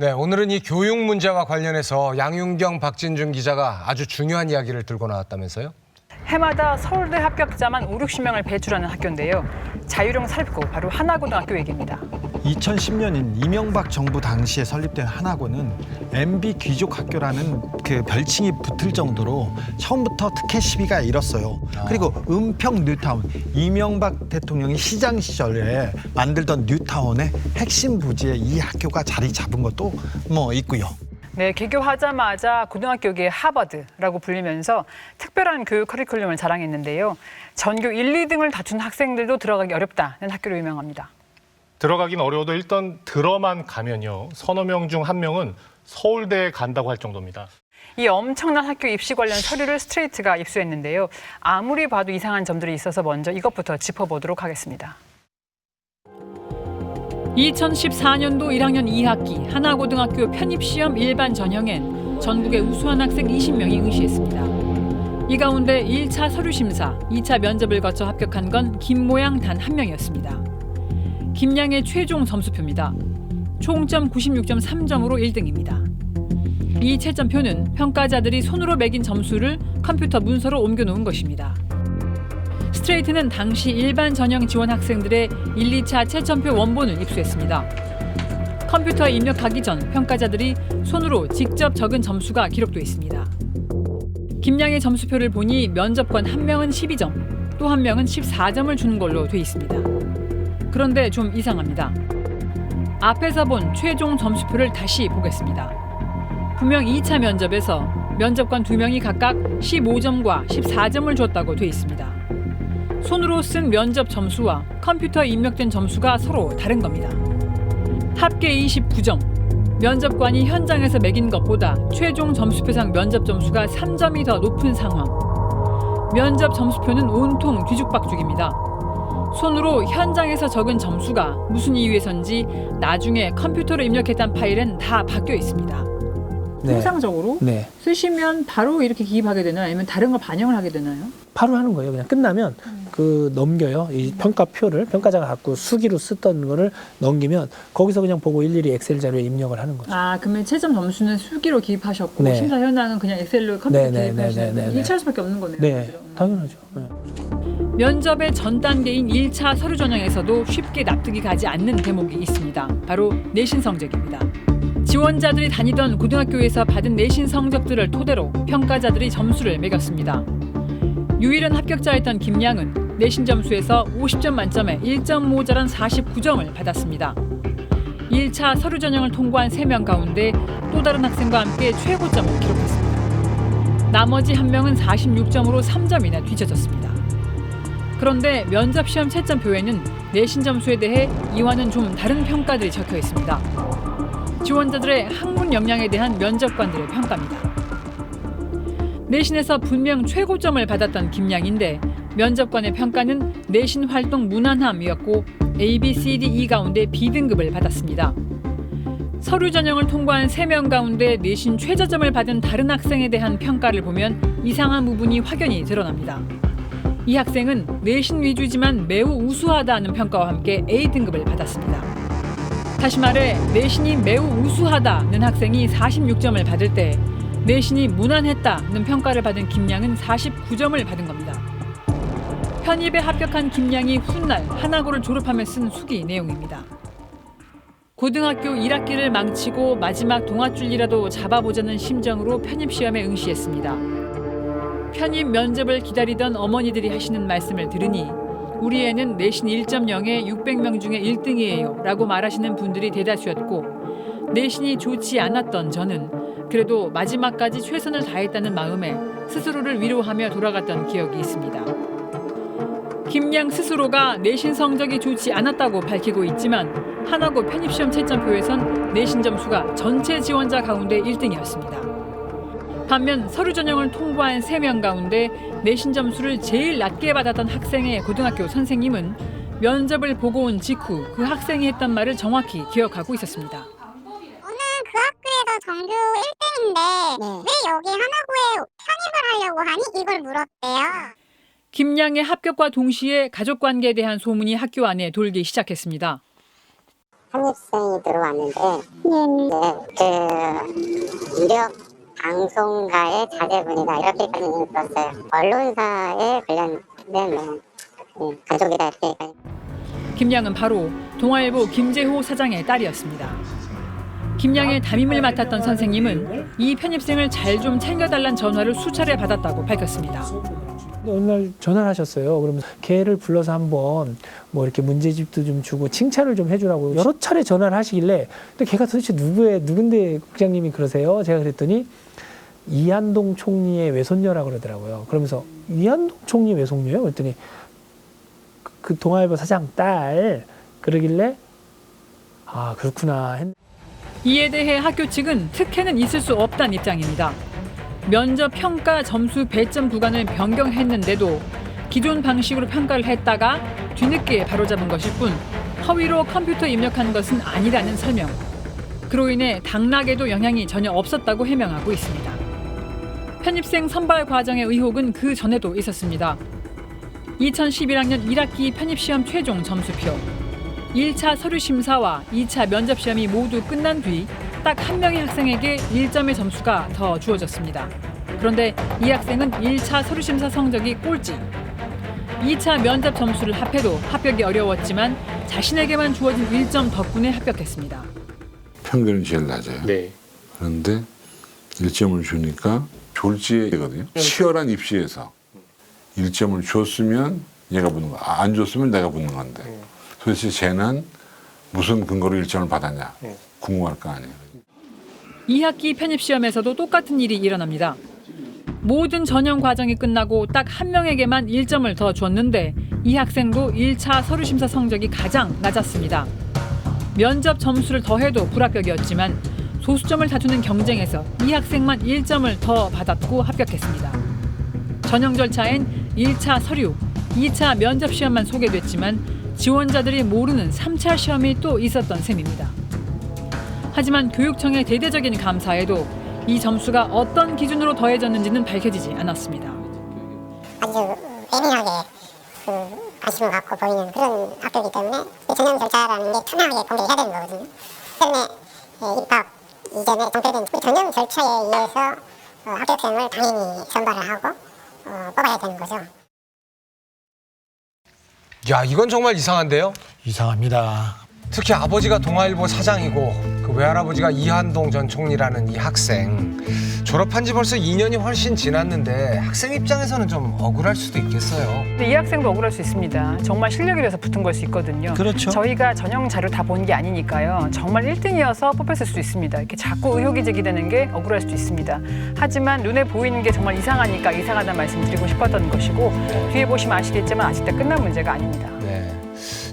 네, 오늘은 이 교육 문제와 관련해서 양윤경, 박진중 기자가 아주 중요한 이야기를 들고 나왔다면서요? 해마다 서울대 합격자만 5, 60명을 배출하는 학교인데요. 자유령 살고 바로 하나고등학교 얘기입니다. 2010년인 이명박 정부 당시에 설립된 한학원은 MB 귀족 학교라는 그 별칭이 붙을 정도로 처음부터 특혜 시비가 일었어요. 그리고 은평 뉴타운 이명박 대통령이 시장 시절에 만들던 뉴타운의 핵심 부지에 이 학교가 자리 잡은 것도 뭐 있고요. 네, 개교하자마자 고등학교계 하버드라고 불리면서 특별한 교육 커리큘럼을 자랑했는데요. 전교 1, 2등을 다툰 학생들도 들어가기 어렵다는 학교로 유명합니다. 들어가긴 어려워도 일단 들어만 가면요. 서너 명 중 한 명은 서울대에 간다고 할 정도입니다. 이 엄청난 학교 입시 관련 서류를 스트레이트가 입수했는데요. 아무리 봐도 이상한 점들이 있어서 먼저 이것부터 짚어보도록 하겠습니다. 2014년도 1학년 2학기 하나고등학교 편입시험 일반 전형엔 전국의 우수한 학생 20명이 응시했습니다. 이 가운데 1차 서류 심사, 2차 면접을 거쳐 합격한 건 김모양 단 한 명이었습니다. 김양의 최종 점수표입니다. 총점 96.3점으로 1등입니다. 이 채점표는 평가자들이 손으로 매긴 점수를 컴퓨터 문서로 옮겨놓은 것입니다. 스트레이트는 당시 일반 전형 지원 학생들의 1, 2차 채점표 원본을 입수했습니다. 컴퓨터에 입력하기 전 평가자들이 손으로 직접 적은 점수가 기록돼 있습니다. 김양의 점수표를 보니 면접관 한 명은 12점, 또 한 명은 14점을 주는 걸로 돼 있습니다. 그런데 좀 이상합니다. 앞에서 본 최종 점수표를 다시 보겠습니다. 분명 2차 면접에서 면접관 두 명이 각각 15점과 14점을 줬다고 돼 있습니다. 손으로 쓴 면접 점수와 컴퓨터에 입력된 점수가 서로 다른 겁니다. 합계 29점. 면접관이 현장에서 매긴 것보다 최종 점수표상 면접 점수가 3점이 더 높은 상황. 면접 점수표는 온통 뒤죽박죽입니다. 손으로 현장에서 적은 점수가 무슨 이유에선지 나중에 컴퓨터로 입력했던 파일엔 다 바뀌어 있습니다. 네. 통상적으로 네. 쓰시면 바로 이렇게 기입하게 되나요? 아니면 다른 걸 반영을 하게 되나요? 바로 하는 거예요. 그냥 끝나면 그 넘겨요. 이 평가표를 평가자가 갖고 수기로 쓰던 거를 넘기면 거기서 그냥 보고 일일이 엑셀 자료에 입력을 하는 거죠. 아, 그러면 최종 점수는 수기로 기입하셨고 네. 심사 현황은 그냥 엑셀로 컴퓨터 네, 네, 기입하시는 네, 네, 네. 1차할 수밖에 없는 거네요. 네, 그죠? 당연하죠. 네. 면접의 전 단계인 1차 서류 전형에서도 쉽게 납득이 가지 않는 대목이 있습니다. 바로 내신 성적입니다. 지원자들이 다니던 고등학교에서 받은 내신 성적들을 토대로 평가자들이 점수를 매겼습니다. 유일한 합격자였던 김양은 내신 점수에서 50점 만점에 1점 모자란 49점을 받았습니다. 1차 서류 전형을 통과한 3명 가운데 또 다른 학생과 함께 최고점을 기록했습니다. 나머지 한 명은 46점으로 3점이나 뒤쳐졌습니다. 그런데 면접 시험 채점 표에는 내신 점수에 대해 이와는 좀 다른 평가들이 적혀 있습니다. 지원자들의 학문 역량에 대한 면접관들의 평가입니다. 내신에서 분명 최고점을 받았던 김양인데 면접관의 평가는 내신 활동 무난함이었고 A, B, C, D, E 가운데 B등급을 받았습니다. 서류 전형을 통과한 3명 가운데 내신 최저점을 받은 다른 학생에 대한 평가를 보면 이상한 부분이 확연히 드러납니다. 이 학생은 내신 위주지만 매우 우수하다는 평가와 함께 A등급을 받았습니다. 다시 말해 내신이 매우 우수하다는 학생이 46점을 받을 때 내신이 무난했다는 평가를 받은 김양은 49점을 받은 겁니다. 편입에 합격한 김양이 훗날 하나고를 졸업하며 쓴 수기 내용입니다. 고등학교 1학기를 망치고 마지막 동아줄이라도 잡아보자는 심정으로 편입 시험에 응시했습니다. 편입 면접을 기다리던 어머니들이 하시는 말씀을 들으니 우리 애는 내신 1.0에 600명 중에 1등이에요 라고 말하시는 분들이 대다수였고 내신이 좋지 않았던 저는 그래도 마지막까지 최선을 다했다는 마음에 스스로를 위로하며 돌아갔던 기억이 있습니다. 김양 스스로가 내신 성적이 좋지 않았다고 밝히고 있지만 하나고 편입시험 채점표에선 내신 점수가 전체 지원자 가운데 1등이었습니다. 반면 서류 전형을 통과한 3명 가운데 내신 점수를 제일 낮게 받았던 학생의 고등학교 선생님은 면접을 보고 온 직후 그 학생이 했던 말을 정확히 기억하고 있었습니다. 저는 그 학교에서 전교 1등인데 왜 여기 하나고에 편입을 하려고 하니? 이걸 물었대요. 김양의 합격과 동시에 가족 관계에 대한 소문이 학교 안에 돌기 시작했습니다. 한입생이 들어왔는데 네, 그 유력 방송가의 자제분이다 이렇게까지는 들었어요. 언론사에 관련된 뭐, 예, 가족이다 이렇게 김양은 바로 동아일보 김재호 사장의 딸이었습니다. 김양의 담임을 맡았던 선생님은 이 편입생을 잘 좀 챙겨달란 전화를 수차례 받았다고 밝혔습니다. 어느 날 전화를 하셨어요. 그러면 걔를 불러서 한번 뭐 이렇게 문제집도 좀 주고 칭찬을 좀 해주라고 여러 차례 전화를 하시길래 근데 걔가 도대체 누구의 누군데 국장님이 그러세요? 제가 그랬더니 이한동 총리의 외손녀라 그러더라고요. 그러면서 이한동 총리 외손녀요? 그랬더니 그- 그 동아일보 사장 딸 그러길래 아 그렇구나 했. 이에 대해 학교 측은 특혜는 있을 수 없다는 입장입니다. 면접 평가 점수 배점 구간을 변경했는데도 기존 방식으로 평가를 했다가 뒤늦게 바로잡은 것일 뿐 허위로 컴퓨터 입력한 것은 아니라는 설명. 그로 인해 당락에도 영향이 전혀 없었다고 해명하고 있습니다. 편입생 선발 과정의 의혹은 그 전에도 있었습니다. 2011학년 1학기 편입시험 최종 점수표. 1차 서류 심사와 2차 면접 시험이 모두 끝난 뒤 딱 한 명의 학생에게 1점의 점수가 더 주어졌습니다. 그런데 이 학생은 1차 서류 심사 성적이 꼴찌. 2차 면접 점수를 합해도 합격이 어려웠지만 자신에게만 주어진 1점 덕분에 합격했습니다. 평균은 제일 낮아요. 네. 그런데 1점을 주니까 졸지거든요. 치열한 입시에서 1점을 줬으면 얘가 붙는 거, 안 줬으면 내가 붙는 건데 도대체 쟤는 무슨 근거로 1점을 받았냐 궁금할 거 아니에요. 2학기 편입시험에서도 똑같은 일이 일어납니다. 모든 전형 과정이 끝나고 딱 한 명에게만 1점을 더 줬는데 이 학생도 1차 서류 심사 성적이 가장 낮았습니다. 면접 점수를 더해도 불합격이었지만 소수점을 다투는 경쟁에서 이 학생만 1점을 더 받았고 합격했습니다. 전형 절차엔 1차 서류, 2차 면접 시험만 소개됐지만 지원자들이 모르는 3차 시험이 또 있었던 셈입니다. 하지만 교육청의 대대적인 감사에도 이 점수가 어떤 기준으로 더해졌는지는 밝혀지지 않았습니다. 아주 예민하게 그 관심을 갖고 보이는 그런 학교이기 때문에 이 전형 절차라는 게 투명하게 공개해야 되는 거거든요. 때문에 예, 입학 이전에 그 전형 절차에 의해서 어, 합격생을 당연히 선발을 하고 어, 뽑아야 되는 거죠. 야 이건 정말 이상한데요. 이상합니다. 특히 아버지가 동아일보 사장이고 그 외할아버지가 이한동 전 총리라는 이 학생 졸업한 지 벌써 2년이 훨씬 지났는데 학생 입장에서는 좀 억울할 수도 있겠어요. 근데 이 학생도 억울할 수 있습니다. 정말 실력이 돼서 붙은 걸 수 있거든요. 그렇죠. 저희가 전형 자료 다 본 게 아니니까요. 정말 1등이어서 뽑혔을 수도 있습니다. 이렇게 자꾸 의혹이 제기되는 게 억울할 수도 있습니다. 하지만 눈에 보이는 게 정말 이상하니까 이상하다는 말씀 드리고 싶었던 것이고 뒤에 보시면 아시겠지만 아직 다 끝난 문제가 아닙니다.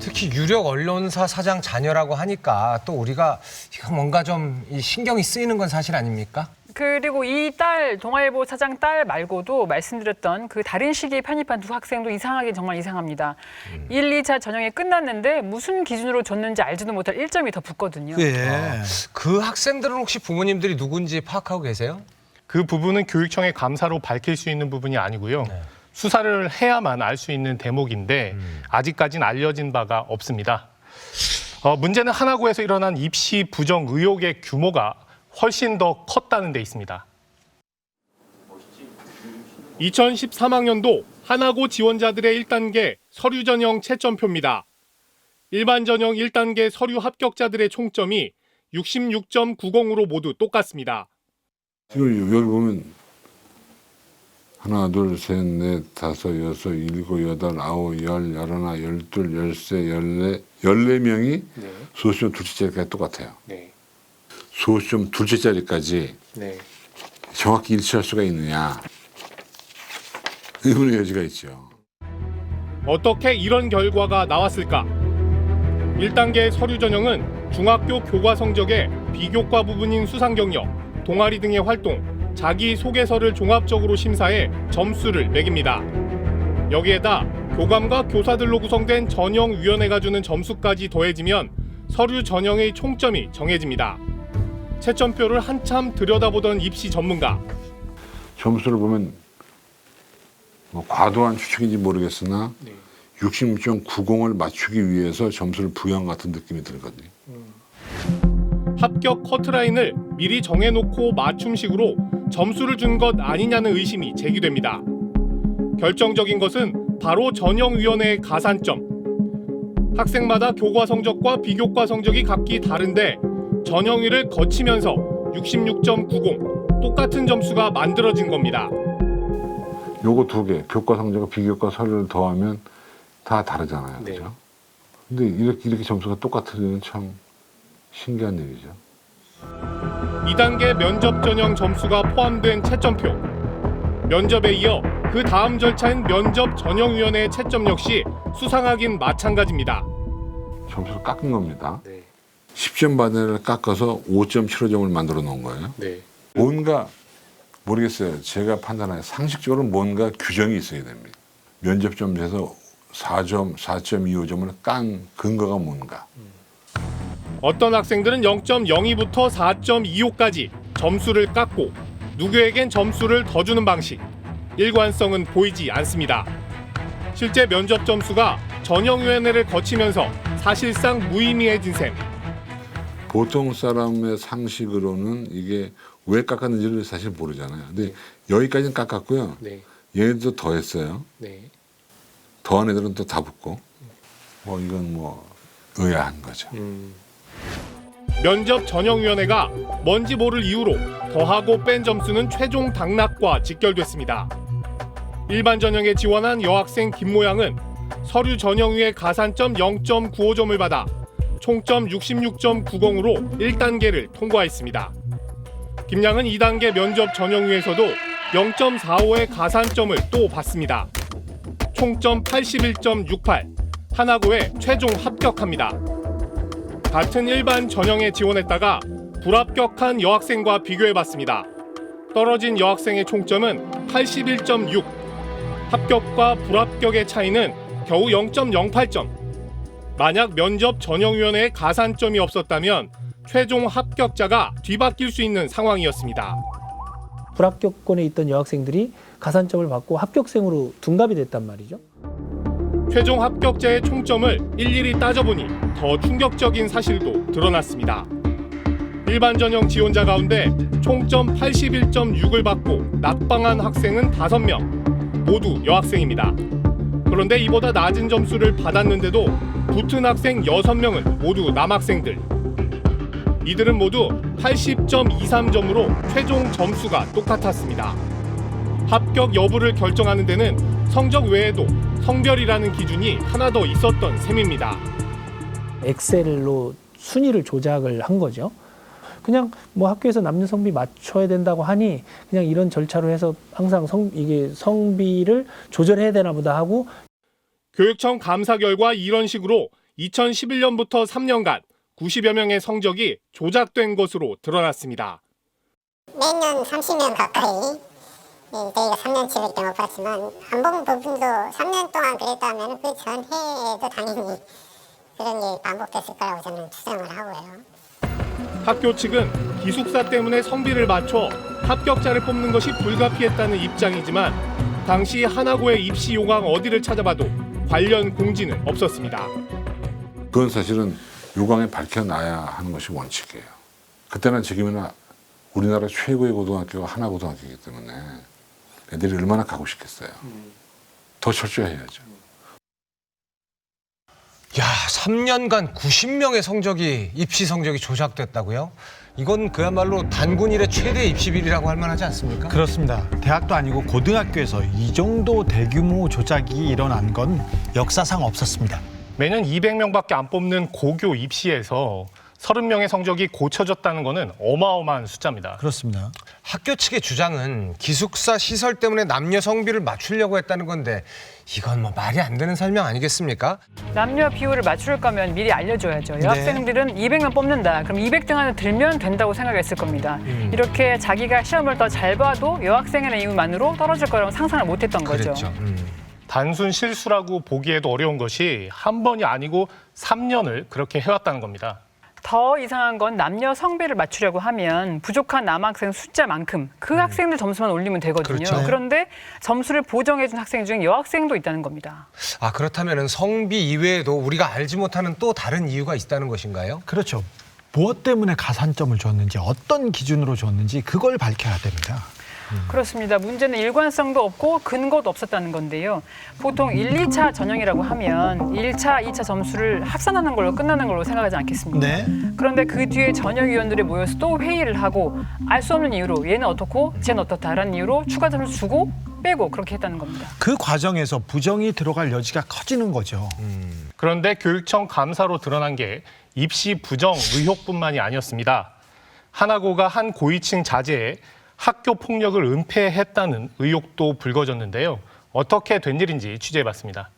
네. 특히 유력 언론사 사장 자녀라고 하니까 또 우리가 이거 뭔가 좀 이 신경이 쓰이는 건 사실 아닙니까? 그리고 이 딸 동아일보 사장 딸 말고도 말씀드렸던 그 다른 시기에 편입한 두 학생도 이상하긴 정말 이상합니다. 일, 1, 2차 전형이 끝났는데 무슨 기준으로 줬는지 알지도 못할 1점이 더 붙거든요. 예. 그 학생들은 혹시 부모님들이 누군지 파악하고 계세요? 그 부분은 교육청의 감사로 밝힐 수 있는 부분이 아니고요. 수사를 해야만 알 수 있는 대목인데 아직까지는 알려진 바가 없습니다. 어, 문제는 하나고에서 일어난 입시 부정 의혹의 규모가 훨씬 더 컸다는 데 있습니다. 2013학년도 하나고 지원자들의 1단계 서류 전형 채점표입니다. 일반 전형 1단계 서류 합격자들의 총점이 66.90으로 모두 똑같습니다. 지금 여기 보면 하나, 둘, 셋, 넷, 다섯, 여섯, 일곱, 여덟, 아홉, 열, 열하나, 열둘, 열세, 열네, 열네 명이 수시점 둘째 자리까지 똑같아요. 네. 수시점 둘째 자리까지 네. 정확히 일치할 수가 있느냐? 의문의 여지가 있죠. 어떻게 이런 결과가 나왔을까? 1단계 서류 전형은 중학교 교과 성적의 비교과 부분인 수상 경력, 동아리 등의 활동, 자기 소개서를 종합적으로 심사해 점수를 매깁니다. 여기에다 교감과 교사들로 구성된 전형 위원회가 주는 점수까지 더해지면 서류 전형의 총점이 정해집니다. 채점표를 한참 들여다보던 입시 전문가. 점수를 보면 뭐 과도한 추측인지 모르겠으나 66.90을 맞추기 위해서 점수를 부여한 것 같은 느낌이 들거든요. 합격 커트라인을 미리 정해놓고 맞춤식으로 점수를 준 것 아니냐는 의심이 제기됩니다. 결정적인 것은 바로 전형위원회의 가산점. 학생마다 교과 성적과 비교과 성적이 각기 다른데 전형위를 거치면서 66.90 똑같은 점수가 만들어진 겁니다. 요거 두 개, 교과 성적과 비교과 서류를 더하면 다 다르잖아요. 그죠? 근데 이렇게, 이렇게 점수가 똑같으면 참 신기한 일이죠. 2단계 면접 전형 점수가 포함된 채점표. 면접에 이어 그 다음 절차인 면접 전형위원회의 채점 역시 수상하긴 마찬가지입니다. 점수를 깎은 겁니다. 10점 받은 애를 깎아서 5.75점을 만들어 놓은 거예요. 뭔가 모르겠어요. 제가 판단하는 상식적으로 뭔가 규정이 있어야 됩니다. 면접 점수에서 4점, 4.25점을 깐 근거가 뭔가. 어떤 학생들은 0.02부터 4.25까지 점수를 깎고 누구에겐 점수를 더 주는 방식. 일관성은 보이지 않습니다. 실제 면접 점수가 전형위원회를 거치면서 사실상 무의미해진 셈. 보통 사람의 상식으로는 이게 왜 깎았는지를 사실 모르잖아요. 근데 여기까지는 깎았고요. 얘네들도 더 했어요. 더한 애들은 또 다 붙고. 뭐 이건 뭐 의아한 거죠. 면접 전형위원회가 뭔지 모를 이유로 더하고 뺀 점수는 최종 당락과 직결됐습니다. 일반 전형에 지원한 여학생 김모양은 서류 전형위의 가산점 0.95점을 받아 총점 66.90으로 1단계를 통과했습니다. 김양은 2단계 면접 전형위에서도 0.45의 가산점을 또 받습니다. 총점 81.68, 하나고에 최종 합격합니다. 같은 일반 전형에 지원했다가 불합격한 여학생과 비교해봤습니다. 떨어진 여학생의 총점은 81.6. 합격과 불합격의 차이는 겨우 0.08점. 만약 면접 전형위원회에 가산점이 없었다면 최종 합격자가 뒤바뀔 수 있는 상황이었습니다. 불합격권에 있던 여학생들이 가산점을 받고 합격생으로 둔갑이 됐단 말이죠. 최종 합격자의 총점을 일일이 따져보니 더 충격적인 사실도 드러났습니다. 일반 전형 지원자 가운데 총점 81.6을 받고 낙방한 학생은 5명, 모두 여학생입니다. 그런데 이보다 낮은 점수를 받았는데도 붙은 학생 6명은 모두 남학생들. 이들은 모두 80.23점으로 최종 점수가 똑같았습니다. 합격 여부를 결정하는 데는 성적 외에도 성별이라는 기준이 하나 더 있었던 셈입니다. 엑셀로 순위를 조작을 한 거죠. 그냥 뭐 학교에서 남녀 성비 맞춰야 된다고 하니 그냥 이런 절차로 해서 항상 성 이게 성비를 조절해야 되나 보다 하고 교육청 감사 결과 이런 식으로 2011년부터 3년간 90여 명의 성적이 조작된 것으로 드러났습니다. 매년 30명 가까이 예, 저희가 3년치를 이렇게 못 봤지만 안 본 부분도 3년 동안 그랬다면 그 전해에도 당연히 그런 게 반복됐을 거라고 저는 추정을 하고요. 학교 측은 기숙사 때문에 성비를 맞춰 합격자를 뽑는 것이 불가피했다는 입장이지만 당시 하나고의 입시 요강 어디를 찾아봐도 관련 공지는 없었습니다. 그건 사실은 요강에 밝혀놔야 하는 것이 원칙이에요. 그때나 지금이나 우리나라 최고의 고등학교가 하나고등학교이기 때문에 애들이 얼마나 가고 싶겠어요. 더 철저해야죠. 야, 3년간 90명의 성적이 입시 성적이 조작됐다고요? 이건 그야말로 단군 일의 최대 입시 비리라고 할 만하지 않습니까? 그렇습니다. 대학도 아니고 고등학교에서 이 정도 대규모 조작이 일어난 건 역사상 없었습니다. 매년 200명밖에 안 뽑는 고교 입시에서 30명의 성적이 고쳐졌다는 것은 어마어마한 숫자입니다. 그렇습니다. 학교 측의 주장은 기숙사 시설 때문에 남녀 성비를 맞추려고 했다는 건데 이건 뭐 말이 안 되는 설명 아니겠습니까? 남녀 비율을 맞출 거면 미리 알려줘야죠. 네. 여학생들은 200명 뽑는다. 그럼 200등 안에 들면 된다고 생각했을 겁니다. 음. 이렇게 자기가 시험을 더 잘 봐도 여학생의 이유만으로 떨어질 거라고 상상을 못했던 거죠. 그랬죠. 음. 단순 실수라고 보기에도 어려운 것이 한 번이 아니고 3년을 그렇게 해왔다는 겁니다. 더 이상한 건 남녀 성비를 맞추려고 하면 부족한 남학생 숫자만큼 그 학생들 점수만 올리면 되거든요. 그렇죠. 그런데 점수를 보정해준 학생 중에 여학생도 있다는 겁니다. 아 그렇다면은 성비 이외에도 우리가 알지 못하는 또 다른 이유가 있다는 것인가요? 그렇죠. 무엇 때문에 가산점을 줬는지 어떤 기준으로 줬는지 그걸 밝혀야 됩니다. 그렇습니다. 문제는 일관성도 없고 근거도 없었다는 건데요. 보통 1, 2차 전형이라고 하면 1차, 2차 점수를 합산하는 걸로 끝나는 걸로 생각하지 않겠습니까? 네. 그런데 그 뒤에 전형위원들이 모여서 또 회의를 하고 알 수 없는 이유로 얘는 어떻고 쟤는 어떻다라는 이유로 추가 점수 주고 빼고 그렇게 했다는 겁니다. 그 과정에서 부정이 들어갈 여지가 커지는 거죠. 그런데 교육청 감사로 드러난 게 입시 부정 의혹뿐만이 아니었습니다. 하나고가 한 고위층 자제에 학교 폭력을 은폐했다는 의혹도 불거졌는데요. 어떻게 된 일인지 취재해봤습니다.